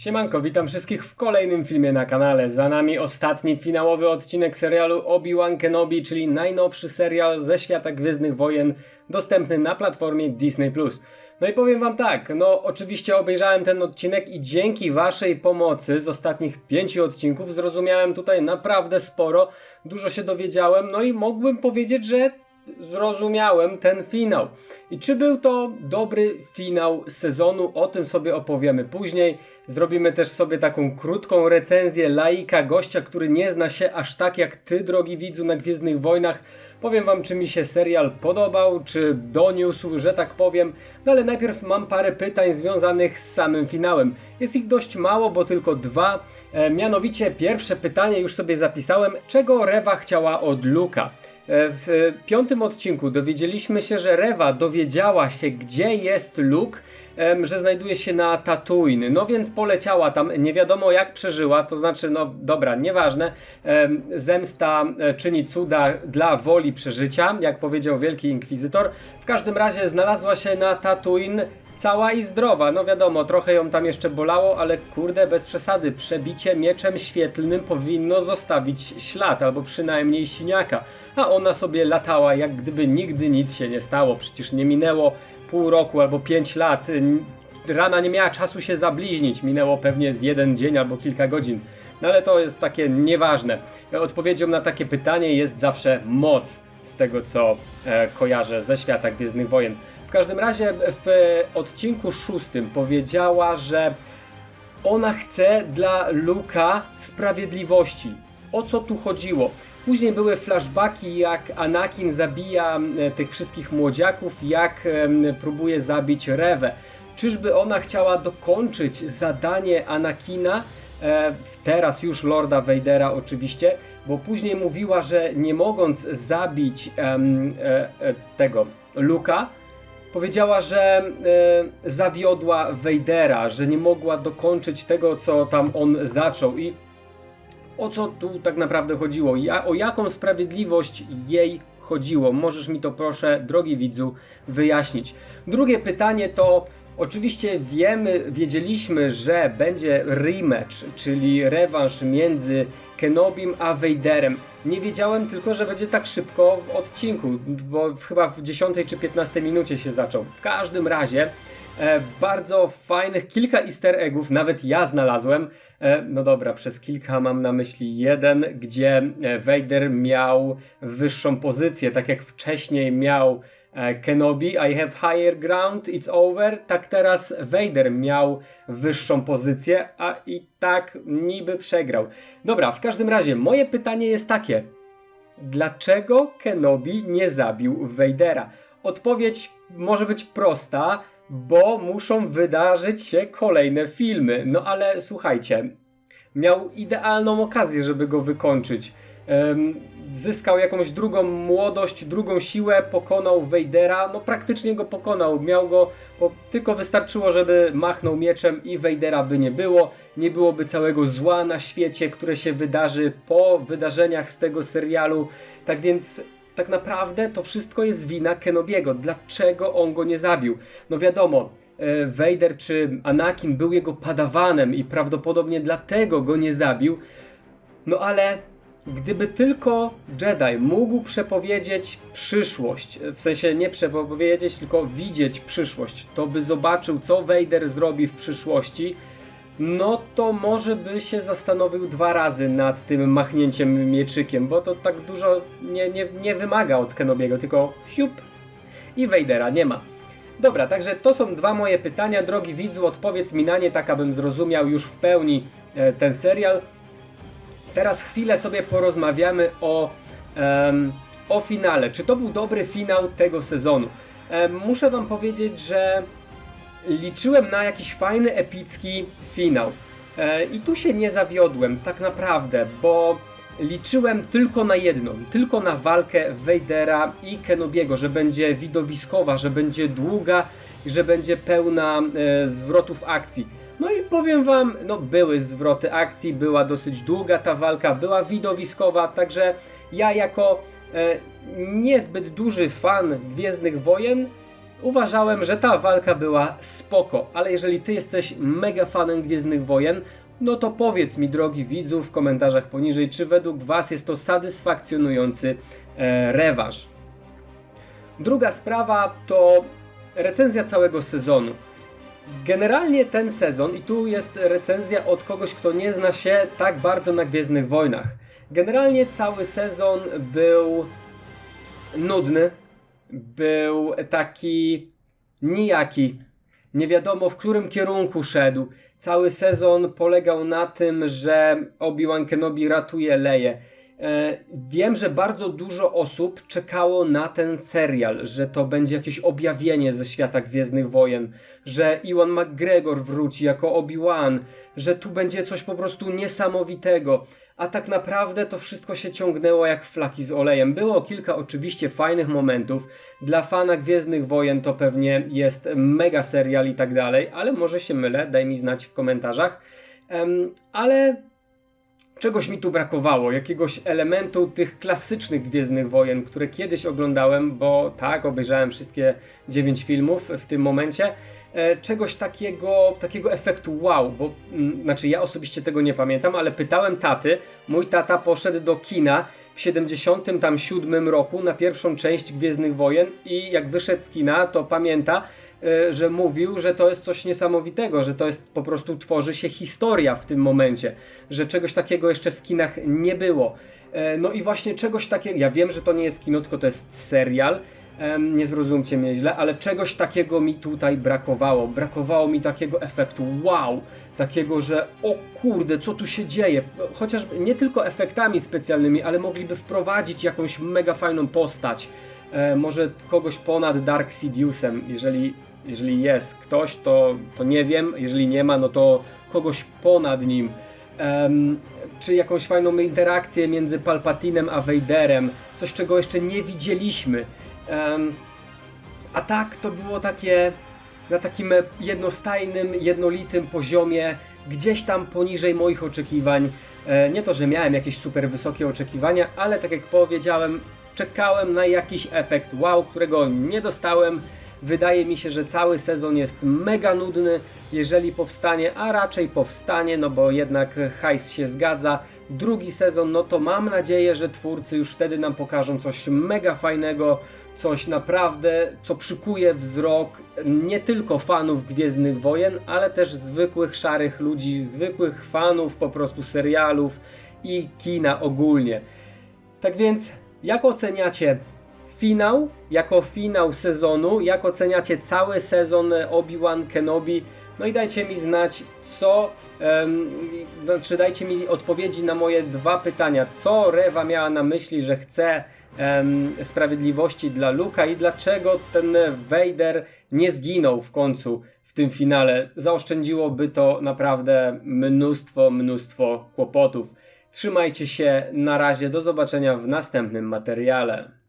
Siemanko, witam wszystkich w kolejnym filmie na kanale. Za nami ostatni finałowy odcinek serialu Obi-Wan Kenobi, czyli najnowszy serial ze świata Gwiezdnych Wojen, dostępny na platformie Disney+. No i powiem wam tak, no oczywiście obejrzałem ten odcinek i dzięki waszej pomocy z ostatnich pięciu odcinków zrozumiałem tutaj naprawdę sporo, dużo się dowiedziałem, no i mógłbym powiedzieć, że zrozumiałem ten finał. I czy był to dobry finał sezonu? O tym sobie opowiemy później. Zrobimy też sobie taką krótką recenzję laika, gościa, który nie zna się aż tak jak ty, drogi widzu, na Gwiezdnych Wojnach. Powiem wam, czy mi się serial podobał, czy doniósł, że tak powiem. No ale najpierw mam parę pytań związanych z samym finałem. Jest ich dość mało, bo tylko dwa. E, mianowicie pierwsze pytanie już sobie zapisałem. Czego Rewa chciała od Luka? E, W piątym odcinku dowiedzieliśmy się, że Rewa dowiedziała się, gdzie jest Luke, że znajduje się na Tatooine. No więc poleciała tam, nie wiadomo jak przeżyła, to znaczy, no dobra, nieważne. Em, Zemsta e, czyni cuda dla woli przeżycia, jak powiedział Wielki Inkwizytor. W każdym razie znalazła się na Tatooine cała i zdrowa. No wiadomo, trochę ją tam jeszcze bolało, ale kurde, bez przesady. Przebicie mieczem świetlnym powinno zostawić ślad, albo przynajmniej siniaka. A ona sobie latała, jak gdyby nigdy nic się nie stało. Przecież nie minęło pół roku albo pięć lat. Rana nie miała czasu się zabliźnić. Minęło pewnie z jeden dzień albo kilka godzin. No ale to jest takie nieważne. Odpowiedzią na takie pytanie jest zawsze moc z tego co e, kojarzę ze świata Gwiezdnych Wojen. W każdym razie w odcinku szóstym powiedziała, że ona chce dla Luka sprawiedliwości. O co tu chodziło? Później były flashbacki, jak Anakin zabija e, tych wszystkich młodziaków, jak em, próbuje zabić Rewę. Czyżby ona chciała dokończyć zadanie Anakina, e, teraz już Lorda Vadera oczywiście, bo później mówiła, że nie mogąc zabić e, e, tego Luka, powiedziała, że e, zawiodła Vadera, że nie mogła dokończyć tego, co tam on zaczął i o co tu tak naprawdę chodziło? Ja, o jaką sprawiedliwość jej chodziło? Możesz mi to proszę, drogi widzu, wyjaśnić. Drugie pytanie to oczywiście wiemy, wiedzieliśmy, że będzie rematch, czyli rewanż między Kenobim a Vaderem. Nie wiedziałem tylko, że będzie tak szybko w odcinku, bo chyba w 10 czy 15 minucie się zaczął. W każdym razie E, bardzo fajnych, kilka easter eggów, nawet ja znalazłem. E, no dobra, przez kilka mam na myśli jeden, gdzie e, Vader miał wyższą pozycję, tak jak wcześniej miał Kenobi, I have higher ground, it's over. Tak teraz Vader miał wyższą pozycję, a i tak niby przegrał. Dobra, w każdym razie, moje pytanie jest takie. Dlaczego Kenobi nie zabił Vadera? Odpowiedź może być prosta, bo muszą wydarzyć się kolejne filmy. No ale słuchajcie, miał idealną okazję, żeby go wykończyć. Em, zyskał jakąś drugą młodość, drugą siłę, pokonał Vadera, no praktycznie go pokonał, miał go, tylko wystarczyło, żeby machnął mieczem i Vadera by nie było, nie byłoby całego zła na świecie, które się wydarzy po wydarzeniach z tego serialu, tak więc tak naprawdę to wszystko jest wina Kenobiego. Dlaczego on go nie zabił? No wiadomo, e, Vader czy Anakin był jego padawanem i prawdopodobnie dlatego go nie zabił. No ale gdyby tylko Jedi mógł przepowiedzieć przyszłość, w sensie nie przepowiedzieć, tylko widzieć przyszłość, to by zobaczył, co Vader zrobi w przyszłości, no to może by się zastanowił dwa razy nad tym machnięciem mieczykiem, bo to tak dużo nie, nie, nie wymaga od Kenobiego, tylko siup i Vadera nie ma. Dobra, także to są dwa moje pytania. Drogi widzu, odpowiedz mi na nie, tak abym zrozumiał już w pełni e, ten serial. Teraz chwilę sobie porozmawiamy o, em, o finale. Czy to był dobry finał tego sezonu? Em, muszę Wam powiedzieć, że liczyłem na jakiś fajny, epicki finał. E, I tu się nie zawiodłem, tak naprawdę, bo liczyłem tylko na jedną, tylko na walkę Vadera i Kenobiego, że będzie widowiskowa, że będzie długa że będzie pełna e, zwrotów akcji. No i powiem wam, no były zwroty akcji, była dosyć długa ta walka, była widowiskowa, także ja jako e, niezbyt duży fan Gwiezdnych Wojen Uważałem, że ta walka była spoko, ale jeżeli ty jesteś mega fanem Gwiezdnych Wojen, no to powiedz mi, drogi widzu, w komentarzach poniżej, czy według was jest to satysfakcjonujący e, rewanż. Druga sprawa to recenzja całego sezonu. Generalnie ten sezon, i tu jest recenzja od kogoś, kto nie zna się tak bardzo na Gwiezdnych Wojnach. Generalnie cały sezon był nudny, był taki nijaki. Nie wiadomo w którym kierunku szedł. Cały sezon polegał na tym, że Obi-Wan Kenobi ratuje Leję. E, Wiem, że bardzo dużo osób czekało na ten serial, że to będzie jakieś objawienie ze świata Gwiezdnych Wojen, że Iwan McGregor wróci jako Obi-Wan, że tu będzie coś po prostu niesamowitego. A tak naprawdę to wszystko się ciągnęło jak flaki z olejem. Było kilka oczywiście fajnych momentów. Dla fana Gwiezdnych Wojen to pewnie jest mega serial i tak dalej, ale może się mylę, daj mi znać w komentarzach. Em, ale czegoś mi tu brakowało, jakiegoś elementu tych klasycznych Gwiezdnych Wojen, które kiedyś oglądałem, bo tak, obejrzałem wszystkie 9 filmów w tym momencie. E, czegoś takiego, takiego efektu wow, bo mm, znaczy ja osobiście tego nie pamiętam, ale pytałem taty, mój tata poszedł do kina w 77 roku na pierwszą część Gwiezdnych Wojen i jak wyszedł z kina, to pamięta, że mówił, że to jest coś niesamowitego, że to jest po prostu tworzy się historia w tym momencie, że czegoś takiego jeszcze w kinach nie było. E, No i właśnie czegoś takiego, ja wiem, że to nie jest kino, tylko to jest serial, nie zrozumcie mnie źle, ale czegoś takiego mi tutaj brakowało. Brakowało mi takiego efektu wow, takiego, że o kurde, co tu się dzieje. Chociaż nie tylko efektami specjalnymi, ale mogliby wprowadzić jakąś mega fajną postać. E, może kogoś ponad Dark Sidiousem, jeżeli, jeżeli jest ktoś, to, to nie wiem, jeżeli nie ma, no to kogoś ponad nim. Em, czy jakąś fajną interakcję między Palpatinem a Vaderem, coś czego jeszcze nie widzieliśmy. Em, a tak to było takie na takim jednostajnym, jednolitym poziomie, gdzieś tam poniżej moich oczekiwań. E, nie to, że miałem jakieś super wysokie oczekiwania, ale tak jak powiedziałem, czekałem na jakiś efekt wow, którego nie dostałem. Wydaje mi się, że cały sezon jest mega nudny, jeżeli powstanie, a raczej powstanie, no bo jednak hajs się zgadza. Drugi sezon, no to mam nadzieję, że twórcy już wtedy nam pokażą coś mega fajnego, coś naprawdę, co przykuje wzrok nie tylko fanów Gwiezdnych Wojen, ale też zwykłych szarych ludzi, zwykłych fanów po prostu serialów i kina ogólnie. Tak więc, jak oceniacie finał, jako finał sezonu, jak oceniacie cały sezon Obi-Wan Kenobi? No i dajcie mi znać, co, em, znaczy dajcie mi odpowiedzi na moje dwa pytania. Co Rewa miała na myśli, że chce em, sprawiedliwości dla Luka i dlaczego ten Vader nie zginął w końcu w tym finale? Zaoszczędziłoby to naprawdę mnóstwo, mnóstwo kłopotów. Trzymajcie się, na razie, do zobaczenia w następnym materiale.